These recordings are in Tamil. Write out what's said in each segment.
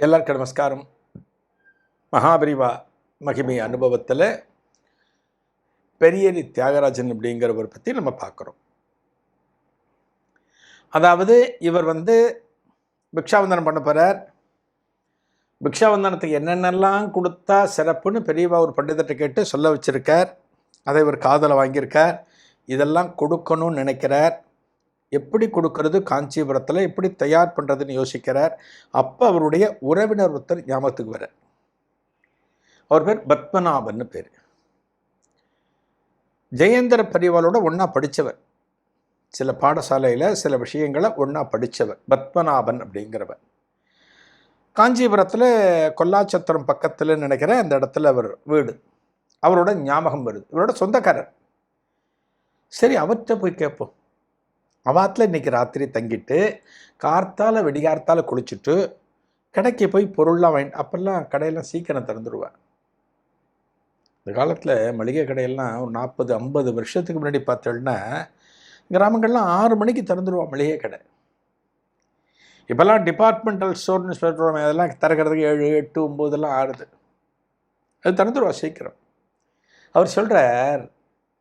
எல்லாருக்கும் நமஸ்காரம். மகாபரிவா மகிமை அனுபவத்தில் பெரியரி தியாகராஜன் அப்படிங்கிறவர் பற்றி நம்ம பார்க்குறோம். அதாவது இவர் வந்து பிக்ஷாவந்தனம் பண்ண போகிறார் பிக்ஷாவந்தனத்துக்கு என்னென்னலாம் கொடுத்தா சிறப்புன்னு பெரியவா ஒரு பண்டிதர்கிட்ட கேட்டு சொல்ல வச்சுருக்கார். அதை இவர் காதலை வாங்கியிருக்கார். இதெல்லாம் கொடுக்கணும்னு நினைக்கிறார். எப்படி கொடுக்கறது காஞ்சிபுரத்தில் எப்படி தயார் பண்ணுறதுன்னு யோசிக்கிறார். அப்போ அவருடைய உறவினர் ஒருத்தர் ஞாபகத்துக்கு வர அவர் பேர் பத்மநாபன்னு பேர். ஜெயேந்திர பரிவாலோட ஒன்றா படித்தவர் சில பாடசாலையில் சில விஷயங்களை ஒன்றா படித்தவர் பத்மநாபன் அப்படிங்கிறவர். காஞ்சிபுரத்தில் கொல்லாச்சத்திரம் பக்கத்தில் நினைக்கிற அந்த இடத்துல அவர் வீடு. அவரோட ஞாபகம் வருது. இவரோட சொந்தக்காரர். சரி அவர்கிட்ட போய் கேட்போம். அவாத்தில் இன்னைக்கு ராத்திரி தங்கிட்டு கார்த்தால் வெடிகார்த்தால் குளிச்சுட்டு கடைக்கு போய் பொருள்லாம் வாங்கி அப்போல்லாம் கடையெல்லாம் சீக்கிரம் திறந்துடுவேன் இந்த காலத்தில் மளிகை கடையெல்லாம் ஒரு நாற்பது ஐம்பது வருஷத்துக்கு முன்னாடி பார்த்தோன்னா கிராமங்கள்லாம் ஆறு மணிக்கு திறந்துடுவான் மளிகை கடை. இப்போல்லாம் டிபார்ட்மெண்டல் ஸ்டோர்னு சொல்கிறோம் அதெல்லாம் திறக்கிறதுக்கு ஏழு எட்டு ஒம்போதெல்லாம் ஆறுது. அது திறந்துடுவா சீக்கிரம். அவர் சொல்கிறார்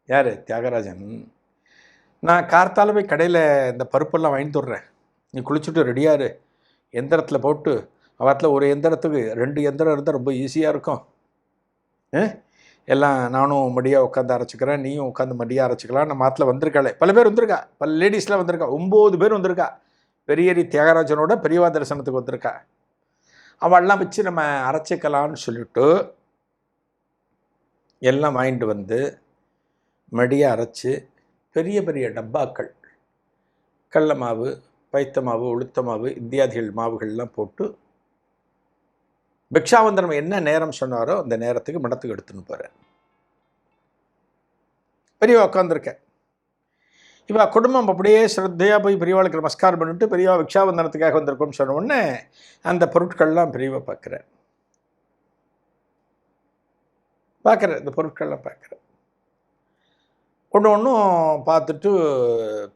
யார் தியாகராஜன்? நான் கார்த்தால போய் கடையில் இந்த பருப்பெல்லாம் வாங்கிட்டு வர்றேன் நீ குளிச்சுட்டு ரெடியாரு. எந்திரத்தில் போட்டு அவத்தில் ஒரு எந்திரத்துக்கு ரெண்டு எந்திரம் இருந்தால் ரொம்ப ஈஸியாக இருக்கும். எல்லாம் நானும் மடியாக உட்காந்து அரைச்சிக்கிறேன் நீயும் உட்காந்து மடியாக அரைச்சிக்கலாம். நம்ம மாத்தில் வந்திருக்காளே. பல பேர் வந்திருக்கா? பல லேடிஸ்லாம் வந்திருக்கா? ஒம்பது பேர் வந்திருக்கா? பெரியரி தியாகராஜனோட பெரியவா தரிசனத்துக்கு வந்திருக்கா? அவள்லாம் வச்சு நம்ம அரைச்சிக்கலாம்னு சொல்லிட்டு எல்லாம் வாங்கிட்டு வந்து மடியாக அரைச்சி பெரிய பெரிய டப்பாக்கள். கடல மாவு பைத்த மாவு உளுத்த மாவு இத்தியாதிகள் மாவுகள்லாம் போட்டு பிக்ஷாவந்தரம் என்ன நேரம் சொன்னாரோ அந்த நேரத்துக்கு மடத்துக்கு எடுத்துன்னு போகிறார் பெரியவா உட்காந்துருக்கேன் இவா குடும்பம் அப்படியே ஸ்ரத்தையாக போய் பெரியவாளுக்கு நமஸ்காரம் பண்ணிட்டு பெரியவா பிக்ஷாவந்தனத்துக்காக வந்திருக்கோம்னு சொன்ன உடனே அந்த பொருட்கள்லாம் பெரியவா பார்க்குறார். பார்க்குறேன் இந்த பொருட்கள்லாம் பார்க்குறேன் ஒன்று ஒன்றும் பார்த்துட்டு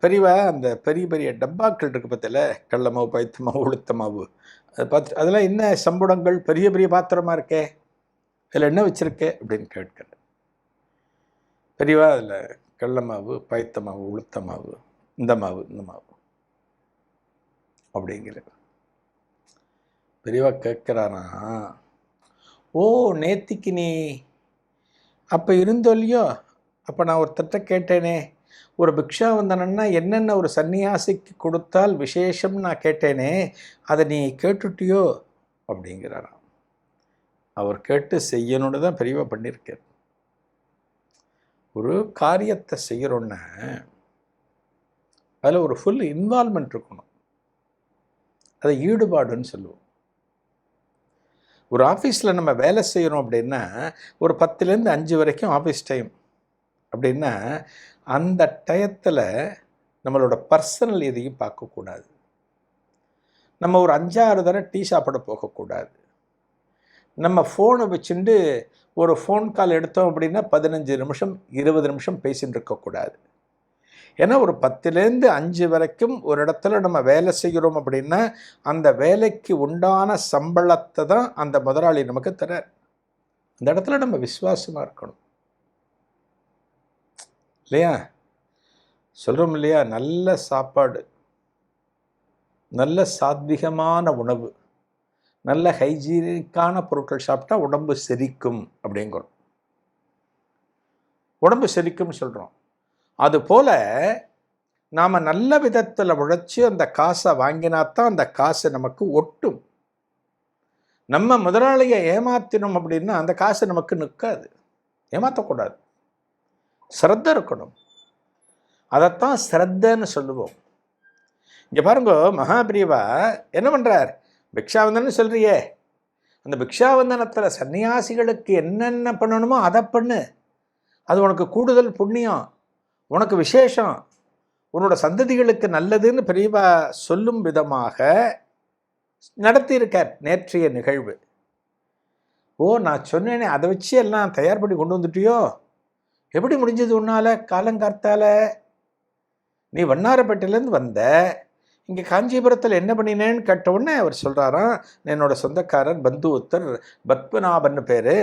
பெரியவா அந்த பெரிய பெரிய டப்பாக்கள் இருக்குது பத்தில கடல மாவு பைத்த மாவு உளுத்த மாவு அதை பார்த்துட்டு அதெல்லாம் என்ன சம்புடங்கள்? பெரிய பெரிய பாத்திரமாக இருக்கே? இதில் என்ன வச்சுருக்கே? அப்படின்னு கேட்குறேன் பெரியவா அதில் கடல மாவு பைத்த மாவு மாவு இந்த மாவு இந்த மாவு. அப்படிங்கிற. பெரியவா கேட்குறானா ஓ நேத்திக்கு நீ அப்போ இருந்தோல்லையோ அப்போ நான் ஒருத்தர்கிட்ட கேட்டேனே ஒரு பிக்ஷாவந்தனன்னா என்னென்ன ஒரு சன்னியாசிக்கு கொடுத்தால் விசேஷம்னு நான் கேட்டேனே அதை நீ கேட்டுட்டியோ? அப்படிங்கிறாராம். அவர் கேட்டு செய்யணும்னு தான் பெரியவா பண்ணியிருக்கார் ஒரு காரியத்தை செய்கிறோன்னா அதில் ஒரு ஃபுல் இன்வால்மெண்ட் இருக்கணும். அதை ஈடுபாடுன்னு சொல்லுவோம். ஒரு ஆஃபீஸில் நம்ம வேலை செய்கிறோம் அப்படின்னா ஒரு பத்துலேருந்து அஞ்சு வரைக்கும் ஆஃபீஸ் டைம் அப்படின்னா அந்த டயத்தில் நம்மளோட பர்சனல் எதையும் பார்க்கக்கூடாது. நம்ம ஒரு அஞ்சாறு தடவை டீ சாப்பிட போகக்கூடாது. நம்ம ஃபோனை வச்சுட்டு ஒரு ஃபோன் கால் எடுத்தோம் அப்படின்னா பதினஞ்சு நிமிஷம் இருபது நிமிஷம் பேசின்னு இருக்கக்கூடாது. ஏன்னா ஒரு பத்துலேருந்து அஞ்சு வரைக்கும் ஒரு இடத்துல நம்ம வேலை செய்கிறோம் அப்படின்னா அந்த வேலைக்கு உண்டான சம்பளத்தை தான் அந்த முதலாளி நமக்கு தரார் அந்த இடத்துல நம்ம விசுவாசமாக இருக்கணும். இல்லையா? சொல்கிறோம் இல்லையா? நல்ல சாப்பாடு. நல்ல சாத்விகமான உணவு. நல்ல ஹைஜீனிக்கான பொருட்கள் சாப்பிட்டா உடம்பு செரிக்கும் அப்படிங்கிறோம். உடம்பு செரிக்கும்னு சொல்கிறோம் அதுபோல் நாம் நல்ல விதத்தில் உழைச்சி அந்த காசை வாங்கினாத்தான் அந்த காசு நமக்கு ஒட்டும். நம்ம முதலாளியை ஏமாத்தினோம் அப்படின்னா அந்த காசு நமக்கு நிற்காது. ஏமாற்றக்கூடாது ஸ்ரத்த இருக்கணும். அதைத்தான் ஸ்ரத்தன்னு சொல்லுவோம். இங்கே பாருங்க மகாபிரிவா என்ன பண்ணுறார் பிக்ஷாவந்தன்னு சொல்கிறியே அந்த பிக்ஷாவந்தனத்தில் சன்னியாசிகளுக்கு என்னென்ன பண்ணணுமோ அதை பண்ணு. அது உனக்கு கூடுதல் புண்ணியம். உனக்கு விசேஷம். உன்னோட சந்ததிகளுக்கு நல்லதுன்னு பெரியவா சொல்லும் விதமாக நடத்தியிருக்கார் நேற்றைய நிகழ்வு. ஓ நான் சொன்னேனே அதை வச்சு எல்லாம் தயார் பண்ணி கொண்டு வந்துட்டியோ? எப்படி முடிஞ்சது உன்னால்? காலங்கார்த்தால. நீ வண்ணாரப்பேட்டையிலேருந்து வந்த இங்கே காஞ்சிபுரத்தில் என்ன பண்ணினேன்னு கேட்ட உடனே அவர் சொல்கிறாராம் என்னோட சொந்தக்காரர் பந்து ஒருத்தர் பத்மநாபன் பேர்.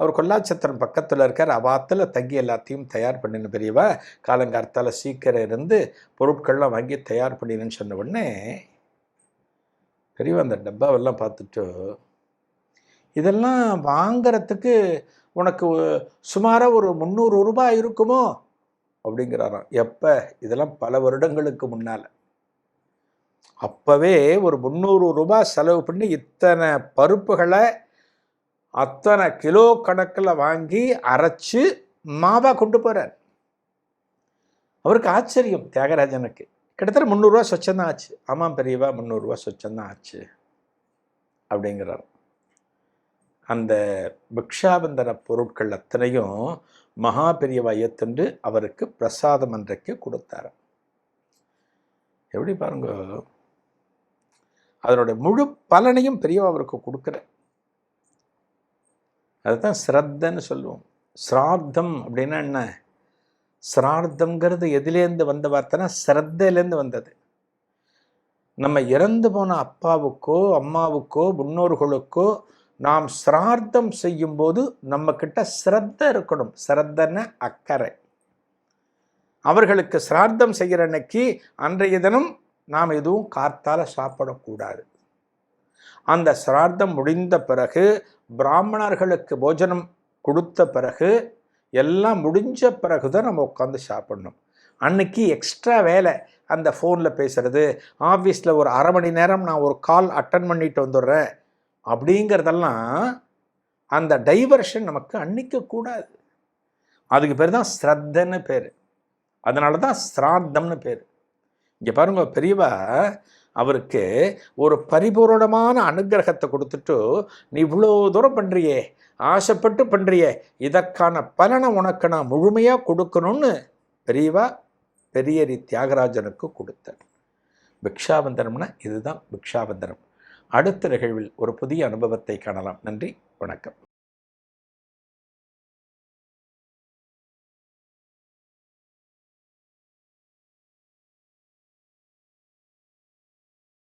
அவர் கொல்லாச்சத்திரம் பக்கத்தில் இருக்கார். அவாத்தில் தங்கி எல்லாத்தையும் தயார் பண்ணின பெரியவா. காலங்கார்த்தால் சீக்கிரம் இருந்து பொருட்கள்லாம் வாங்கி தயார் பண்ணினேன்னு சொன்ன உடனே பெரியவா அந்த டப்பாவெல்லாம் பார்த்துட்டு இதெல்லாம் வாங்கிறதுக்கு உனக்கு சுமாராக ஒரு முந்நூறு ரூபாய் இருக்குமோ? அப்படிங்கிறாராம். எப்போ? இதெல்லாம் பல வருடங்களுக்கு முன்னால். அப்போவே ஒரு முந்நூறு ரூபாய் செலவு பண்ணி இத்தனை பருப்புகளை அத்தனை கிலோ கணக்கில் வாங்கி அரைச்சி மாவா கொண்டு போகிறார் அவருக்கு ஆச்சரியம் தியாகராஜனுக்கு. கிட்டத்தட்ட முந்நூறுரூவா சொச்சந்தான் ஆச்சு. ஆமாம் பெரியவா முந்நூறுரூவா சொச்சந்தான் ஆச்சு. அப்படிங்கிறார் அந்த பிக்ஷாபந்தன பொருட்கள் அத்தனையும் மகா பெரியவா ஏத்துண்டு அவருக்கு பிரசாதம் அன்றைக்கு கொடுத்தார் எப்படி பாருங்க? அதனுடைய முழு பலனையும் பெரியவா அவருக்கு கொடுக்குற அதுதான் ஸ்ரத்தன்னு சொல்லுவோம். ஸ்ரார்த்தம் அப்படின்னா என்ன? சிரார்த்தங்கிறது எதுலேருந்து வந்த வார்த்தைனா ஸ்ரத்தையிலேருந்து வந்தது. நம்ம இறந்து போன அப்பாவுக்கோ அம்மாவுக்கோ முன்னோர்களுக்கோ நாம் சிரார்த்தம் செய்யும்போது நம்ம கிட்ட சிரத்த இருக்கணும். சிரத்தன அக்கறை. அவர்களுக்கு சிரார்த்தம் செய்கிற அன்னைக்கு அன்றைய தினம் நாம் எதுவும் காத்தால் சாப்பிடக்கூடாது. அந்த சிரார்த்தம் முடிந்த பிறகு பிராமணர்களுக்கு போஜனம் கொடுத்த பிறகு எல்லாம் முடிஞ்ச பிறகு தான் நம்ம உட்காந்து சாப்பிட்ணும். அன்னைக்கு எக்ஸ்ட்ரா வேலை. அந்த ஃபோனில் பேசுகிறது ஆஃபீஸில் ஒரு அரை மணி நேரம் நான் ஒரு கால் அட்டன் பண்ணிட்டு வந்துடுறேன். அப்படிங்கிறதெல்லாம் அந்த டைவர்ஷன் நமக்கு அன்னிக்கக்கூடாது அதுக்கு பேர் தான் ஸ்ரத்தன்னு பேர். அதனால தான் ஸ்ராத்தம்னு பேர். இங்கே பாருங்க பெரியவா அவருக்கு ஒரு பரிபூரணமான அனுகிரகத்தை கொடுத்துட்டு நீ இவ்வளோ தூரம் பண்ணுறியே ஆசைப்பட்டு பண்ணுறியே இதற்கான பலனை உனக்கு நான் முழுமையாக கொடுக்கணும்னு பெரியவா பெரியரி தியாகராஜனுக்கு கொடுத்தேன் பிக்ஷாபந்தனம்னா இதுதான் பிக்ஷாபந்தனம் அடுத்த நிகழ்வில் ஒரு புதிய அனுபவத்தை காணலாம். நன்றி வணக்கம்.